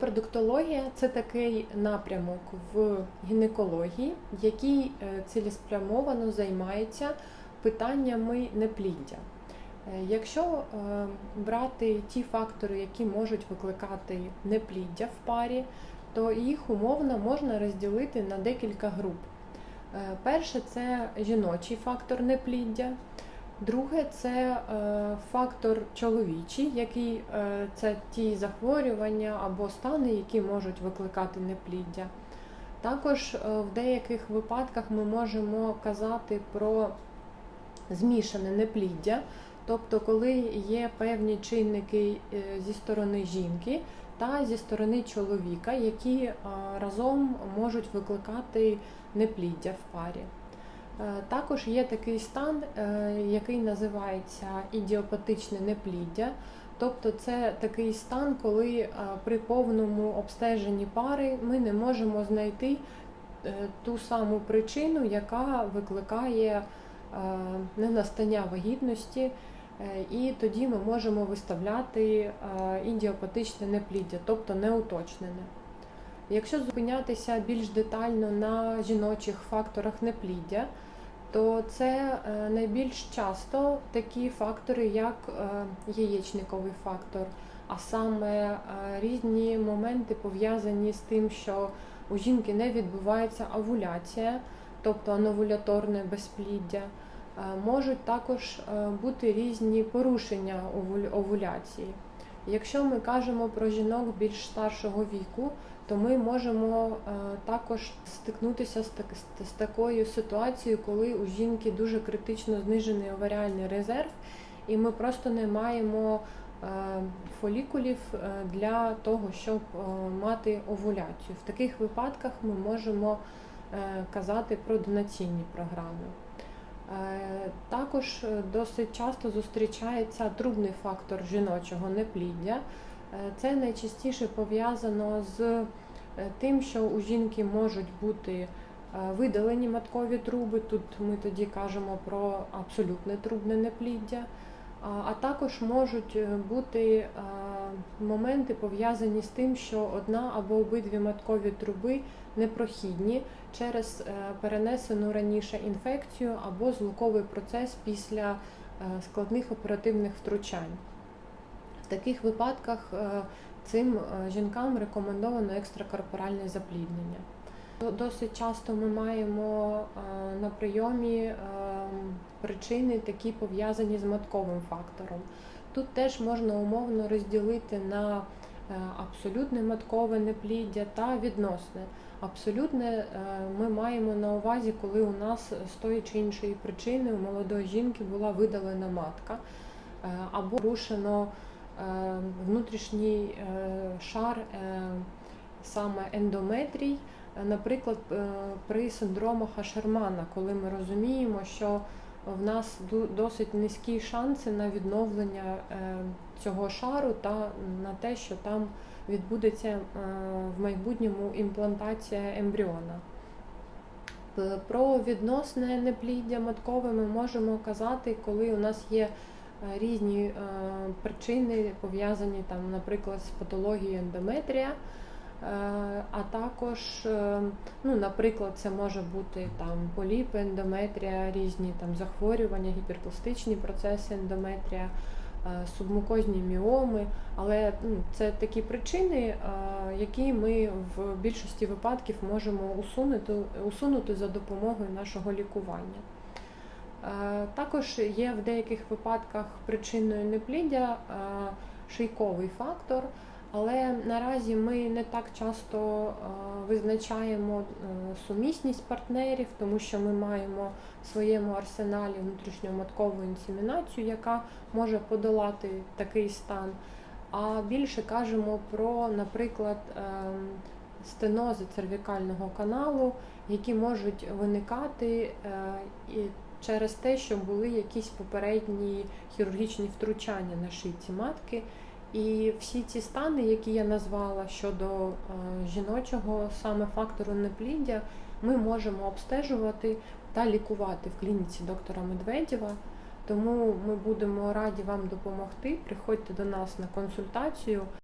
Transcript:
Репродуктологія це такий напрямок в гінекології, який е, цілеспрямовано займається питаннями непліддя. Е, Якщо е, брати ті фактори, які можуть викликати непліддя в парі, то їх умовно можна розділити на декілька груп. Перше це жіночий фактор непліддя. Друге це е, фактор чоловічий, який е, це ті захворювання або стани, які можуть викликати непліддя. Також е, в деяких випадках ми можемо казати про змішане непліддя, тобто коли є певні чинники зі сторони жінки та зі сторони чоловіка, які разом можуть викликати непліддя в парі. Е, Також є такий стан, е, який називається ідіопатичне непліддя. Тобто це такий стан, коли е, при повному обстеженні пари ми не можемо знайти ту саму причину, яка викликає ненастання вагітності, і тоді ми можемо виставляти ідіопатичне непліддя, тобто неуточнене. Якщо зупинятися більш детально на жіночих факторах непліддя, то це е, найбільш часто такі фактори, як е, яєчниковий фактор, а саме е, різні моменти пов'язані з тим, що у жінки не відбувається овуляція, тобто ановуляторне безпліддя. Можуть також бути різні порушення овуляції. Якщо ми кажемо про жінок більш старшого віку, то ми можемо е, також стикнутися з, так, з- з такою ситуацією, коли у жінки дуже критично знижений оваріальний резерв, і ми просто не маємо е, фолікулів е, для того, щоб мати овуляцію. В таких випадках ми можемо казати про донаційні програми. Е, Також е, досить часто зустрічається трубний фактор жіночого непліддя. Е, Це найчастіше пов'язано з тим, що у жінки можуть бути видалені маткові труби. Тут ми тоді кажемо про абсолютне трубне непліддя. А- також можуть бути моменти пов'язані з тим, що одна або обидві маткові труби непрохідні через е, перенесену раніше інфекцію або злуковий процес після е, складних оперативних втручань. В таких випадках е, цим жінкам рекомендовано екстракорпоральне запліднення. Досить часто ми маємо на прийомі е, причини, такі пов'язані з матковим фактором. Тут теж можна умовно розділити на е, абсолютне маткове непліддя та відносне. Абсолютне е, ми маємо на увазі, коли у нас з тої чи іншої причини у молодої жінки була видалена матка е, або порушено внутрішній шар, саме ендометрій. Наприклад, при синдромах Ашермана, коли ми розуміємо, що в нас досить низькі шанси на відновлення е, цього шару та на те, що там відбудеться е, в майбутньому імплантація ембріона. Про відносне непліддя маткове ми можемо казати, коли у нас є е, різні причини пов'язані там, наприклад, з патологією ендометрія. Е, А також, е, ну, наприклад, це може бути там поліпи, ендометрія, різні там захворювання, гіперпластичні процеси ендометрія, е, субмукозні міоми. Але ну, це такі причини, які ми в більшості випадків можемо усунути, усунути за допомогою нашого лікування. Також є в деяких випадках причиною непліддя шийковий фактор, але наразі ми не так часто е, визначаємо е, сумісність партнерів, тому що ми маємо в своєму арсеналі внутрішньоматкову інсемінацію, яка може подолати такий стан. А більше кажемо про, наприклад, ем, стенози цервікального каналу, які можуть виникати е, і через те, що були якісь попередні хірургічні втручання на шийці матки. І всі ці стани, які я назвала щодо е, жіночого саме фактору непліддя, ми можемо обстежувати та лікувати в клініці доктора Медведєва. Тому ми будемо раді вам допомогти. Приходьте до нас на консультацію.